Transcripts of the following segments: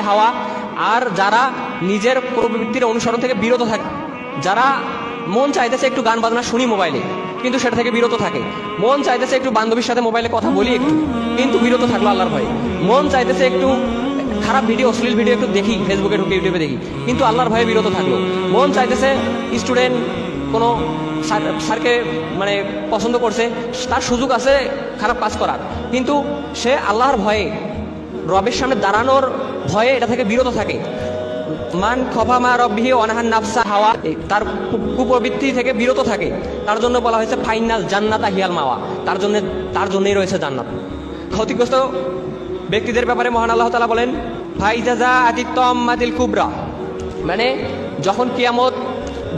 হাওয়া। আর যারা নিজের প্রবৃত্তির অনুসরণ থেকে বিরত থাকে, যারা মন চাইতেছে একটু গান বাজনা শুনি মোবাইলে, কিন্তু সেটা থেকে বিরত থাকে। মন চাইতেছে একটু বান্ধবীর সাথে মোবাইলে কথা বলি একটু, কিন্তু বিরত থাকল আল্লাহর ভয়ে। মন চাইতেছে একটু খারাপ ভিডিও, অশ্লীল ভিডিও একটু দেখি ফেসবুকে ঢুকে ইউটিউবে দেখি, কিন্তু আল্লাহর ভয়ে বিরত থাকল। মন চাইতেছে স্টুডেন্ট কোনো স্যার- স্যারকে মানে পছন্দ করছে, তার সুযোগ আছে খারাপ কাজ করার। কিন্তু সে আল্লাহর ভয়ে, রবের সামনে দাঁড়ানোর ভয়ে এটা থেকে বিরত থাকে। মান খফা মা রব্বিহি অনাহান নাফসা হাওয়া তার কুপ্রবৃত্তি থেকে বিরত থাকে। তার জন্য বলা হয়েছে, ফাইনাল জান্নাতা হিয়াল মাওয়া। তার জন্য, তার জন্যই রয়েছে জান্নাত। ক্ষতিগ্রস্ত ব্যক্তিদের ব্যাপারে মহান আল্লাহ তালা বলেন ফাইজাজা আতিত্তম মাদিল কুবরা। মানে যখন কিয়ামত,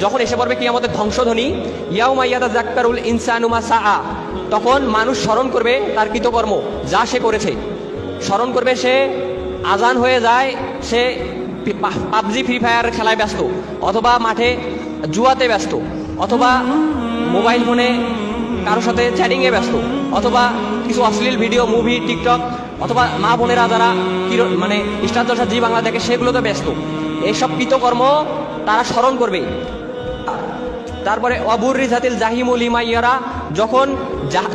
যখন এসে পড়বে কিয়ামতের ধ্বংসধ্বনি ইয়াউ মাইয়াদা জাক্কারুল ইনসানুমা সা তখন মানুষ স্মরণ করবে তার কৃতকর্ম, যা সে করেছে। স্মরণ করবে সে আজান হয়ে যায়, সে পাবজি, ফ্রি ফায়ার খেলায় ব্যস্ত, অথবা মাঠে জুয়াতে ব্যস্ত, অথবা মোবাইল ফোনে কারোর সাথে চ্যাটিংয়ে ব্যস্ত, অথবা কিছু অশ্লীল ভিডিও মুভি টিকটক অথবা মা বোনেরা যারা মানে স্টার জলসা জি বাংলা দেখে সেগুলোতে ব্যস্ত। এইসব কৃতকর্ম তারা স্মরণ করবে। তারপরে অবুর রিজাতিল জাহিমুল ইমাইয়ারা যখন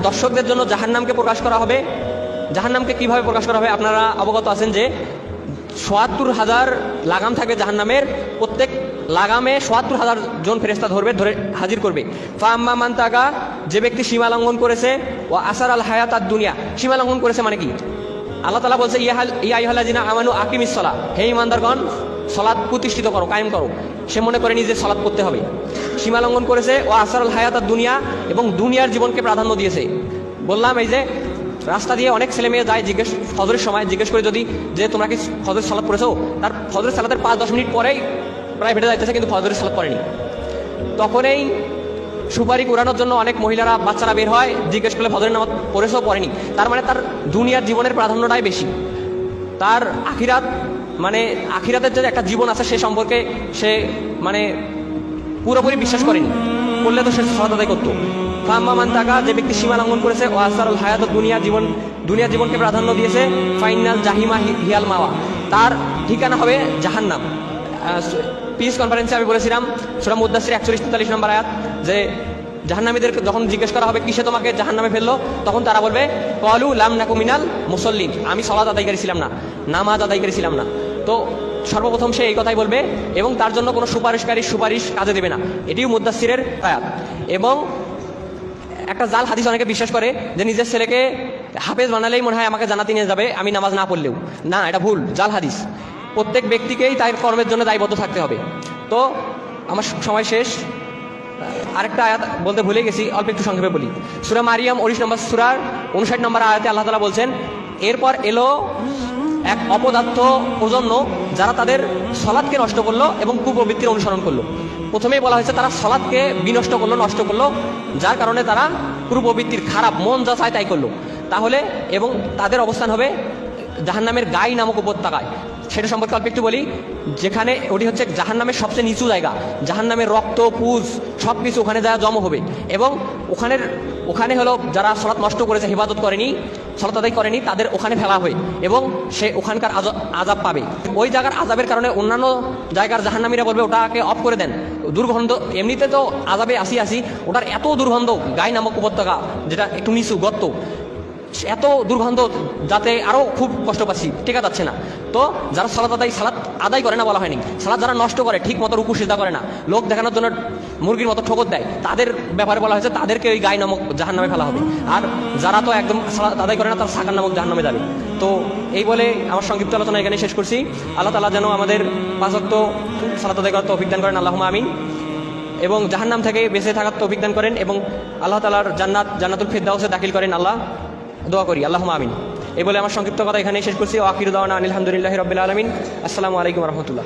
দর্শকদের জন্য জাহান্নামকে প্রকাশ করা হবে, জাহান্নামকে কীভাবে প্রকাশ করা হবে আপনারা অবগত আছেন যে সোয়াত্তর হাজার লাগাম থাকবে জাহান্নামের, প্রত্যেক লাগামে সোয়াত্তর হাজার জন ফেরেস্তা ধরবে, ধরে হাজির করবে। ফাম্মা মান্তাগা যে ব্যক্তি সীমা লঙ্ঘন করেছে ও আসার আল হায়াত আর দুনিয়া। সীমা লঙ্ঘন করেছে মানে কি? আল্লাহ তালা বলছে ইয়াহাল ইয়া ইহালাজিনা আমানু আকিমিস সলা হে ইমানদারগণ সলাদ প্রতিষ্ঠিত করো, কায়েম করো। সে মনে করে নিজে সলাদ করতে হবে। সীমা লঙ্ঘন করেছে ও আসারুল হায়াত দুনিয়া এবং দুনিয়ার জীবনকে প্রাধান্য দিয়েছে। বললাম, এই যে রাস্তা দিয়ে অনেক ছেলে মেয়ে যায় জিজ্ঞেস, ফজরের সময় জিজ্ঞেস করে যদি যে তোমরা কি ফজরের সালাদ করেছ তার ফজরের সালাদের পাঁচ, দশ মিনিট পরেই প্রায় ভেটে যাইতেছে, কিন্তু ফজরের সালাদ করেনি তখনই সুপারি কোরানোর জন্য অনেক মহিলারা, বাচ্চারা বের হয়, জিজ্ঞেস করলে ফজরের নামাজ পড়েছেও পড়েনি। তার মানে তার দুনিয়ার জীবনের প্রাধান্যটাই বেশি। তার আখিরাত মানে আখিরাতের যে একটা জীবন আছে সে সম্পর্কে সে মানে পুরোপুরি বিশ্বাস করেনি। করলে তো সে আদায় করতো। ফাম্মামান টাকা যে ব্যক্তি সীমা লঙ্ঘন করেছে, ও আসারুল হায়াত দুনিয়া জীবন, দুনিয়া জীবনকে প্রাধান্য দিয়েছে ফাইনাল জাহিমা হিয়াল মাওয়া। তার ঠিকানা হবে জাহান্নাম। পিস কনফারেন্সে আমি বলেছিলাম সুরা মুদাসির একচল্লিশ তেতাল্লিশ নম্বর আয়াত, যে জাহান্নামীদের যখন জিজ্ঞেস করা হবে, কিসে তোমাকে জাহান্নামে ফেলল, তখন তারা বলবে, কলু লাম নাকু মিনাল মুসল্লিন। আমি সলাদ আদায়কারী ছিলাম না, নামাজ আদায়কারী ছিলাম না। তো সর্বপ্রথম সে এই কথাই বলবে এবং তার জন্য কোনো সুপারিশকারী সুপারিশ কাজে দেবে না। এটিও মুদাসিরের আয়াত। এবং একটা জাল হাদিস অনেকে বিশ্বাস করে যে নিজের ছেলেকে হাফেজ বানালেই মনে হয় আমাকে জানাতে নিয়ে যাবে, আমি নামাজ না পড়লেও। না, এটা ভুল, জাল হাদিস। প্রত্যেক ব্যক্তিকেই তার কর্মের জন্য দায়বদ্ধ থাকতে হবে। তো আমার সময় শেষ। আরেকটা আয়াত বলতে ভুলে গেছি, অল্প একটু সংক্ষেপে বলি। সুরা মারিয়াম, উনিশ নম্বর সুরার উনষাট নম্বর আয়াতে আল্লাহ তালা বলছেন, এরপর এলো এক অপদার্থ প্রজন্ম যারা তাদের সলাদকে নষ্ট করল এবং কুপ্রবৃত্তির অনুসরণ করল। প্রথমেই বলা হয়েছে তারা সলাদকে বিনষ্ট করল, নষ্ট করল, যার কারণে তারা কুপ্রবৃত্তির খারাপ মন যা চায় তাই করল। তাহলে এবং তাদের অবস্থান হবে জাহান্নামের গাই নামক উপত্যকায়। সেটা সম্পর্কে অল্প একটু বলি। যেখানে ওটি হচ্ছে জাহান্নামের সবচেয়ে নিচু জায়গা। জাহান্নামের রক্ত, পুজ সব কিছু ওখানে যা জমা হবে। এবং ওখানের, ওখানে হলো যারা সলাৎ নষ্ট করেছে, হেফাজত করেনি, সলাৎ আদায় করেনি, তাদের ওখানে ফেলা হয় এবং সে ওখানকার আজ- আজাব পাবে। ওই জায়গার আজাবের কারণে অন্যান্য জায়গার জাহান্নামীরা বলবে, ওটাকে অফ করে দেন। দুর্গন্ধ, এমনিতে তো আজাবে আসি আসি, ওটার এত দুর্গন্ধ গাই নামক উপত্যকা, যেটা একটু নিচু, গর্ত এত দুর্গন্ধ যাতে আরও খুব কষ্ট পাচ্ছি, টেকা যাচ্ছে না। তো যারা সালাত আদায় সালাত আদায় করে না বলা হয়নি, সালাত যারা নষ্ট করে ঠিক মতো রুকু সিদ্ধা করে না, লোক দেখানোর জন্য মুরগির মতো ঠোকর দেয়, তাদের ব্যাপারে বলা হয়েছে, তাদেরকে ওই গাই নামক জাহান নামে ফেলা হবে। আর যারা তো একদম সালাত আদায় করে না, তারা সাকার নামক জাহান নামে যাবে। তো এই বলে আমার সংক্ষিপ্ত আলোচনা এখানে শেষ করছি। আল্লাহ তালা যেন আমাদের পাঁচক্ত সালাত আদায় করার অভিজ্ঞান করেন আল্লাহ আমিন। এবং জাহান্নাম থেকে বেঁচে থাকার তৌফিক দান করেন এবং আল্লাহ তালার জান্নাত, জান্নাতুল ফিরদাউসে দাখিল করেন আল্লাহ। দোয়া করি আল্লাহ আমিন। এই বলে আমার সংক্ষিপ্ত কথা এখানে শেষ করছি। ওয়াকির দাওয়ানা আলহামদুলিল্লাহ রবিল আলমিন। আসসালামু আলাইকুম রহমতুল্লাহ।